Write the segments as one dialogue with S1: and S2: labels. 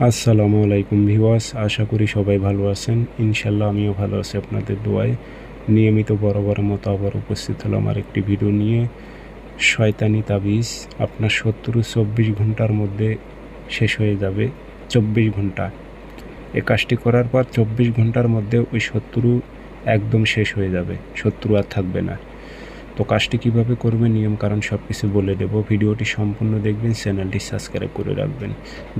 S1: আসসালামু আলাইকুম ভিওয়াস আশা করি সবাই ভালো আছেন। ইনশাল্লাহ আমিও ভালো আছি আপনাদের দোয়ায়। নিয়মিত বরাবর মতো আবার উপস্থিত হলো আমার একটি ভিডিও নিয়ে। শয়তানি তাবিজ আপনার শত্রু চব্বিশ ঘণ্টার মধ্যে শেষ হয়ে যাবে। চব্বিশ ঘণ্টা। এ কাজটি করার পর চব্বিশ ঘণ্টার মধ্যে ওই শত্রু একদম শেষ হয়ে যাবে। শত্রু আর থাকবে না। তো কাজটি কীভাবে করবেন? নিয়ম, কারণ সব কিছু বলে দেবো। ভিডিওটি সম্পূর্ণ দেখবেন, চ্যানেলটি সাবস্ক্রাইব করে রাখবেন।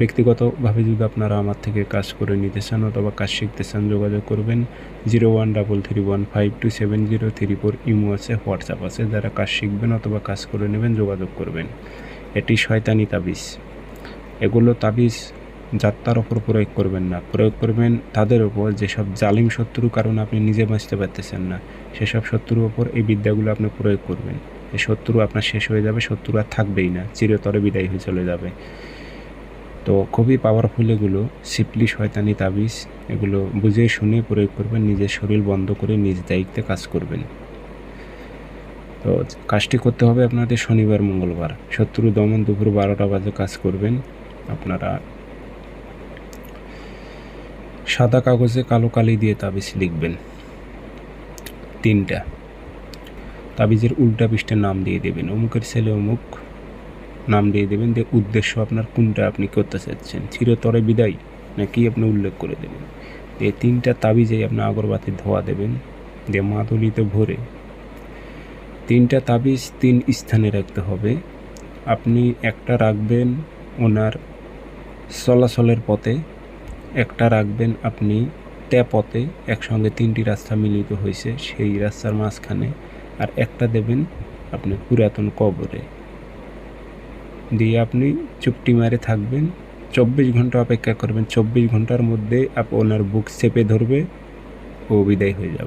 S1: ব্যক্তিগতভাবে যদি আপনারা আমার থেকে কাজ করে নিতে চান অথবা কাজ শিখতে চান, যোগাযোগ করবেন zero one double three one five two seven zero three four imo আছে, হোয়াটসঅ্যাপ আছে। যারা কাজ শিখবেন অথবা কাজ করে নেবেন, যোগাযোগ করবেন। এটি শয়তানি তাবিজ। এগুলো তাবিজ যাত্রার ওপর প্রয়োগ করবেন না। প্রয়োগ করবেন তাদের ওপর যেসব জালিম শত্রু কারণ আপনি নিজে বাঁচতে পারতেছেন না, সেসব শত্রুর ওপর এই বিদ্যাগুলো আপনি প্রয়োগ করবেন। এই শত্রু আপনার শেষ হয়ে যাবে শত্রু আর থাকবেই না, চিরতরে বিদায় হয়ে চলে যাবে। তো খুবই পাওয়ারফুল এগুলো সিপলি শয়তানি, তাবিজ, এগুলো বুঝে শুনে প্রয়োগ করবেন, নিজের শরীর বন্ধ করে নিজ দায়িত্বে কাজ করবেন। তো কাজটি করতে হবে আপনাদের শনিবার, মঙ্গলবার। শত্রু দমন দুপুর বারোটা বাজে কাজ করবেন, আপনারা সাদা কাগজে কালো কালি দিয়ে তাবিজ লিখবেন। তিনটা। তাবিজের উল্টা পৃষ্ঠের নাম দিয়ে দেবেন। অমুকের ছেলে অমুক, নাম দিয়ে দেবেন যে উদ্দেশ্য আপনার কোনটা আপনি করতে চাচ্ছেন। চিরতরে বিদায়? নাকি আপনি উল্লেখ করে দেবেন? এই তিনটা তাবিজে আপনি আগরবাতি ধোয়া দেবেন দিয়ে মাদুলিতে ভরে। তিনটা তাবিজ তিন স্থানে রাখতে হবে। আপনি একটা রাখবেন ওনার চলাচলের পথে একটা রাখবেন, আপনি ট্যাপতে একসঙ্গে তিনটি রাস্তা মিলিত হয়েছে, সেই রাস্তার মাঝখানে, আর একটা দেবেন আপনি পুরাতন কবরে। দিয়ে আপনি চুপটি মারে থাকবেন, চব্বিশ ঘণ্টা অপেক্ষা করবেন, চব্বিশ ঘণ্টার মধ্যে ওনার বুক চেপে ধরবে ও বিদায় হয়ে যাবে।